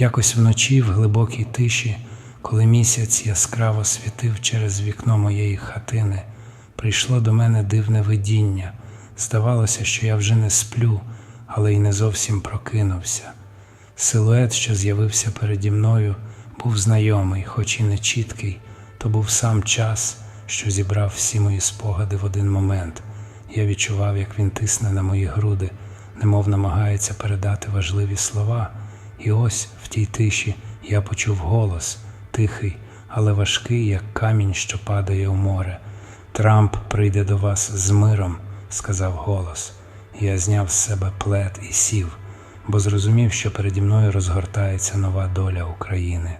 Якось вночі, в глибокій тиші, коли місяць яскраво світив через вікно моєї хатини, прийшло до мене дивне видіння. Здавалося, що я вже не сплю, але й не зовсім прокинувся. Силует, що з'явився переді мною, був знайомий, хоч і не чіткий, то був сам час, що зібрав всі мої спогади в один момент. Я відчував, як він тисне на мої груди, немов намагається передати важливі слова. І ось в тій тиші я почув голос, тихий, але важкий, як камінь, що падає у море. Трамп прийде до вас з миром, сказав голос. Я зняв з себе плед і сів, бо зрозумів, що переді мною розгортається нова доля України.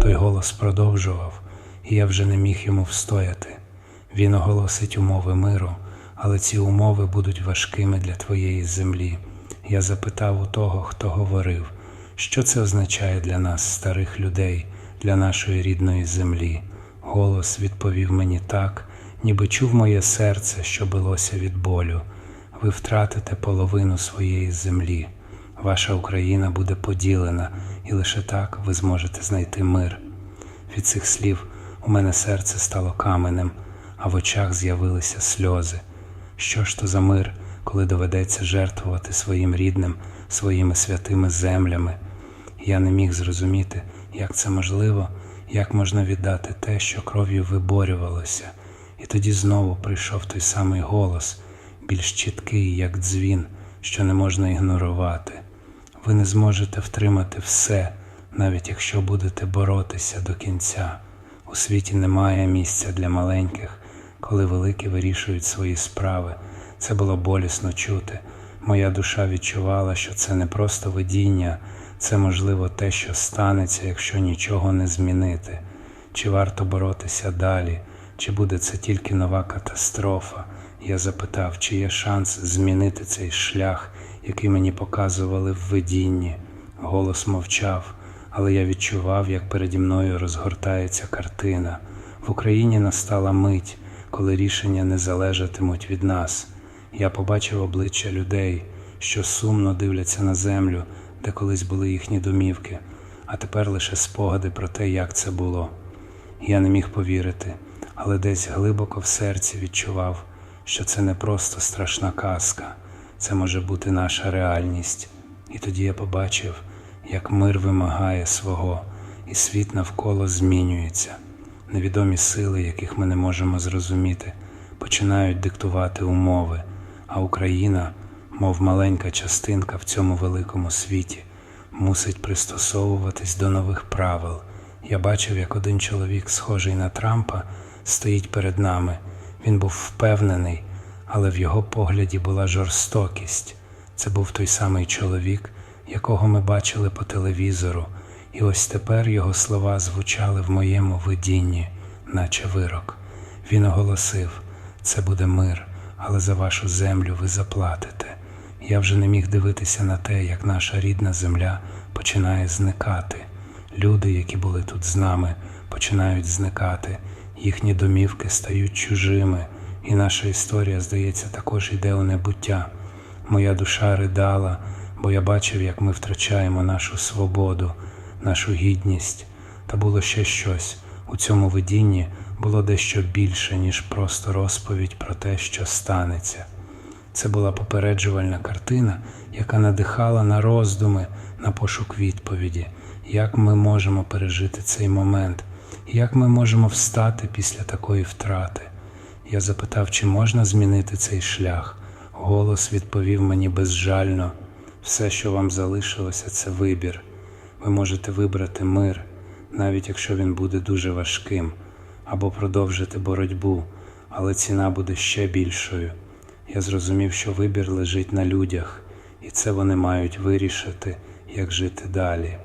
Той голос продовжував, і я вже не міг йому встояти. Він оголосить умови миру, але ці умови будуть важкими для твоєї землі. Я запитав у того, хто говорив, що це означає для нас, старих людей, для нашої рідної землі. Голос відповів мені так, ніби чув моє серце, що билося від болю. Ви втратите половину своєї землі. Ваша Україна буде поділена, і лише так ви зможете знайти мир. Від цих слів у мене серце стало каменем, а в очах з'явилися сльози. Що ж то за мир, коли доведеться жертвувати своїм рідним, своїми святими землями? Я не міг зрозуміти, як це можливо, як можна віддати те, що кров'ю виборювалося. І тоді знову прийшов той самий голос, більш чіткий, як дзвін, що не можна ігнорувати. Ви не зможете втримати все, навіть якщо будете боротися до кінця. У світі немає місця для маленьких, коли великі вирішують свої справи. Це було болісно чути. Моя душа відчувала, що це не просто видіння, це можливо те, що станеться, якщо нічого не змінити. Чи варто боротися далі, чи буде це тільки нова катастрофа? Я запитав, чи є шанс змінити цей шлях, який мені показували в видінні. Голос мовчав, але я відчував, як переді мною розгортається картина. В Україні настала мить, коли рішення не залежатимуть від нас. Я побачив обличчя людей, що сумно дивляться на землю, де колись були їхні домівки, а тепер лише спогади про те, як це було. Я не міг повірити, але десь глибоко в серці відчував, що це не просто страшна казка, це може бути наша реальність. І тоді я побачив, як мир вимагає свого, і світ навколо змінюється. Невідомі сили, яких ми не можемо зрозуміти, починають диктувати умови, а Україна, мов маленька частинка в цьому великому світі, мусить пристосовуватись до нових правил. Я бачив, як один чоловік, схожий на Трампа, стоїть перед нами. Він був впевнений, але в його погляді була жорстокість. Це був той самий чоловік, якого ми бачили по телевізору, і ось тепер його слова звучали в моєму видінні, наче вирок. Він оголосив: це буде мир, але за вашу землю ви заплатите. Я вже не міг дивитися на те, як наша рідна земля починає зникати. Люди, які були тут з нами, починають зникати, їхні домівки стають чужими, і наша історія, здається, також йде у небуття. Моя душа ридала, бо я бачив, як ми втрачаємо нашу свободу, нашу гідність. Та було ще щось. У цьому видінні було дещо більше, ніж просто розповідь про те, що станеться. Це була попереджувальна картина, яка надихала на роздуми, на пошук відповіді, як ми можемо пережити цей момент, як ми можемо встати після такої втрати. Я запитав, чи можна змінити цей шлях. Голос відповів мені безжально: все, що вам залишилося, це вибір. Ви можете вибрати мир, навіть якщо він буде дуже важким, або продовжити боротьбу, але ціна буде ще більшою. Я зрозумів, що вибір лежить на людях, і це вони мають вирішити, як жити далі.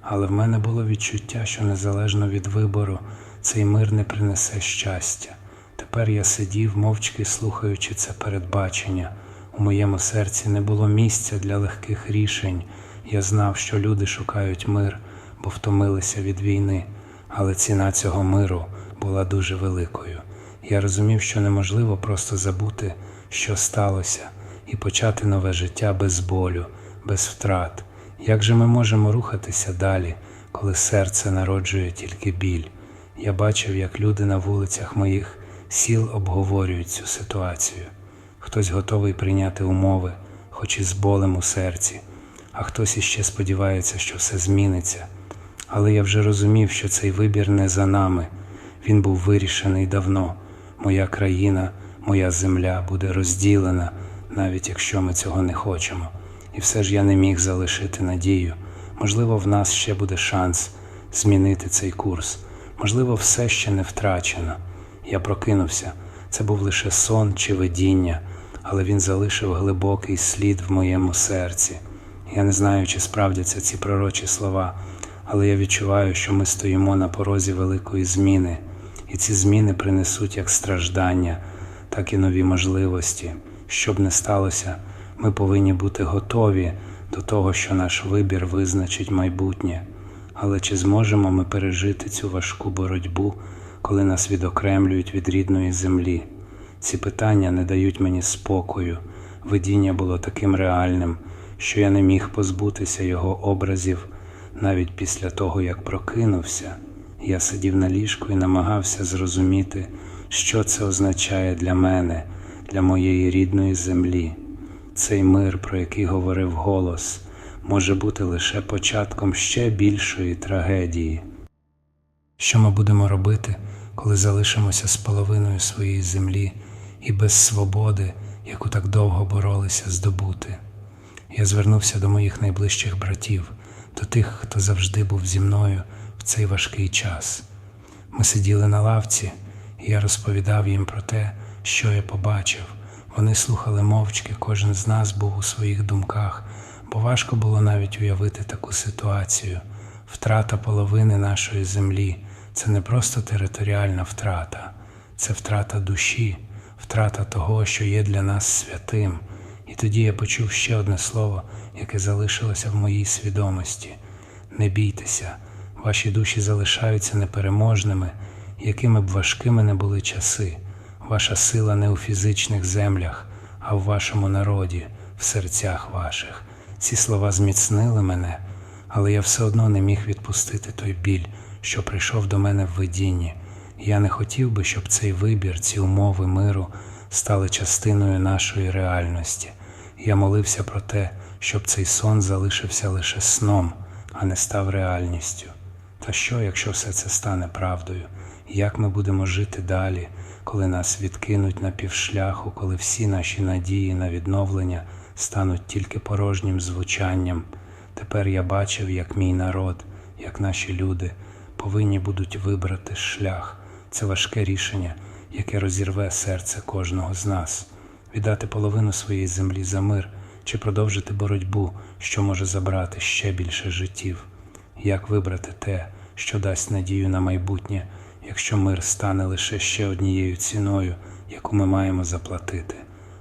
Але в мене було відчуття, що незалежно від вибору, цей мир не принесе щастя. Тепер я сидів, мовчки слухаючи це передбачення. У моєму серці не було місця для легких рішень. Я знав, що люди шукають мир, бо втомилися від війни, але ціна цього миру була дуже великою. Я розумів, що неможливо просто забути, що сталося. і почати нове життя без болю, без втрат. Як же ми можемо рухатися далі, коли серце народжує тільки біль? Я бачив, як люди на вулицях моїх сіл обговорюють цю ситуацію. Хтось готовий прийняти умови, хоч і з болем у серці, а хтось іще сподівається, що все зміниться. Але я вже розумів, що цей вибір не за нами. Він був вирішений давно. Моя країна, моя земля буде розділена, навіть якщо ми цього не хочемо. І все ж я не міг залишити надію. Можливо, в нас ще буде шанс змінити цей курс. Можливо, все ще не втрачено. Я прокинувся. Це був лише сон чи видіння, але він залишив глибокий слід в моєму серці. Я не знаю, чи справдяться ці пророчі слова, але я відчуваю, що ми стоїмо на порозі великої зміни, і ці зміни принесуть як страждання, так і нові можливості. Що б не сталося, ми повинні бути готові до того, що наш вибір визначить майбутнє. Але чи зможемо ми пережити цю важку боротьбу, коли нас відокремлюють від рідної землі? Ці питання не дають мені спокою. Видіння було таким реальним, що я не міг позбутися його образів навіть після того, як прокинувся. Я сидів на ліжку і намагався зрозуміти, що це означає для мене, для моєї рідної землі. Цей мир, про який говорив голос, може бути лише початком ще більшої трагедії. Що ми будемо робити, коли залишимося з половиною своєї землі і без свободи, яку так довго боролися здобути? Я звернувся до моїх найближчих братів, до тих, хто завжди був зі мною в цей важкий час. Ми сиділи на лавці, і я розповідав їм про те, що я побачив. Вони слухали мовчки, кожен з нас був у своїх думках, бо важко було навіть уявити таку ситуацію. Втрата половини нашої землі це не просто територіальна втрата, це втрата душі, втрата того, що є для нас святим. І тоді я почув ще одне слово, яке залишилося в моїй свідомості: не бійтеся, ваші душі залишаються непереможними, якими б важкими не були часи. Ваша сила не у фізичних землях, а в вашому народі, в серцях ваших. Ці слова зміцнили мене, але я все одно не міг відпустити той біль, що прийшов до мене в видінні. Я не хотів би, щоб цей вибір, ці умови миру стали частиною нашої реальності. Я молився про те, щоб цей сон залишився лише сном, а не став реальністю. Та що, якщо все це стане правдою? Як ми будемо жити далі, коли нас відкинуть на півшляху, коли всі наші надії на відновлення стануть тільки порожнім звучанням? Тепер я бачив, як мій народ, як наші люди повинні будуть вибрати шлях. Це важке рішення, яке розірве серце кожного з нас, віддати половину своєї землі за мир чи продовжити боротьбу, що може забрати ще більше життів. Як вибрати те, що дасть надію на майбутнє, якщо мир стане лише ще однією ціною, яку ми маємо заплатити?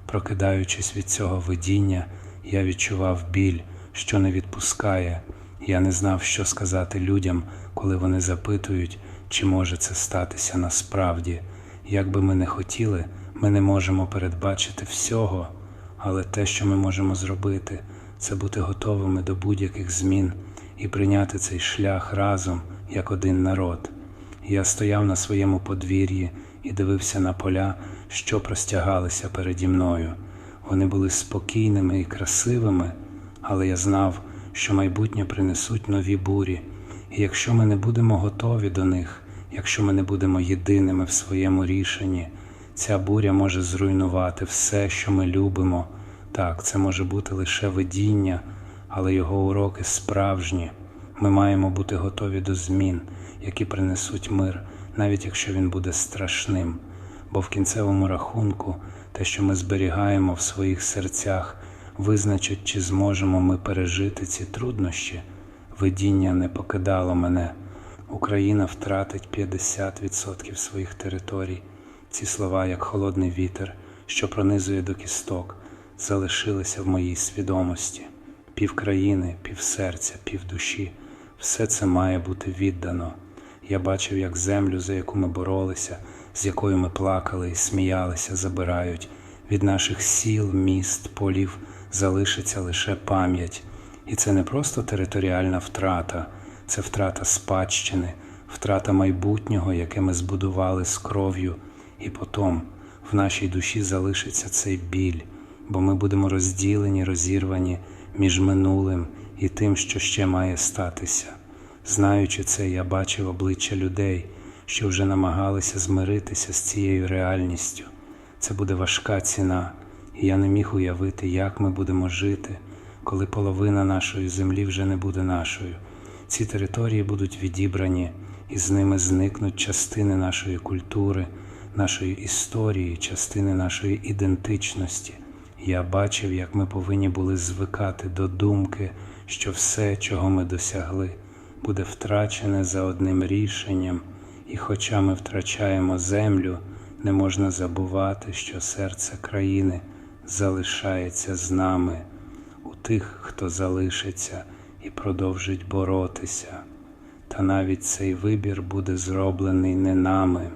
Прокидаючись від цього видіння, я відчував біль, що не відпускає. Я не знав, що сказати людям, коли вони запитують, чи може це статися насправді. Як би ми не хотіли, ми не можемо передбачити всього, але те, що ми можемо зробити, це бути готовими до будь-яких змін і прийняти цей шлях разом як один народ. Я стояв на своєму подвір'ї і дивився на поля, що простягалися переді мною. Вони були спокійними і красивими, але я знав, що майбутнє принесуть нові бурі, і якщо ми не будемо готові до них, якщо ми не будемо єдиними в своєму рішенні, ця буря може зруйнувати все, що ми любимо. Так, це може бути лише видіння, але його уроки справжні. Ми маємо бути готові до змін, які принесуть мир, навіть якщо він буде страшним. Бо в кінцевому рахунку те, що ми зберігаємо в своїх серцях, визначить, чи зможемо ми пережити ці труднощі. Видіння не покидало мене. Україна втратить 50% своїх територій. Ці слова, як холодний вітер, що пронизує до кісток, залишилися в моїй свідомості. Пів країни, пів серця, пів душі все це має бути віддано. Я бачив, як землю, за яку ми боролися, з якою ми плакали і сміялися, забирають. Від наших сіл, міст, полів залишиться лише пам'ять. І це не просто територіальна втрата, це втрата спадщини, втрата майбутнього, яке ми збудували з кров'ю, і потім в нашій душі залишиться цей біль, бо ми будемо розділені, розірвані між минулим і тим, що ще має статися. Знаючи це, я бачив обличчя людей, що вже намагалися змиритися з цією реальністю. Це буде важка ціна, і я не міг уявити, як ми будемо жити, коли половина нашої землі вже не буде нашою. Ці території будуть відібрані, і з ними зникнуть частини нашої культури, нашої історії, частини нашої ідентичності. Я бачив, як ми повинні були звикати до думки, що все, чого ми досягли, буде втрачене за одним рішенням, і хоча ми втрачаємо землю, не можна забувати, що серце країни залишається з нами, у тих, хто залишиться і продовжить боротися. Та навіть цей вибір буде зроблений не нами.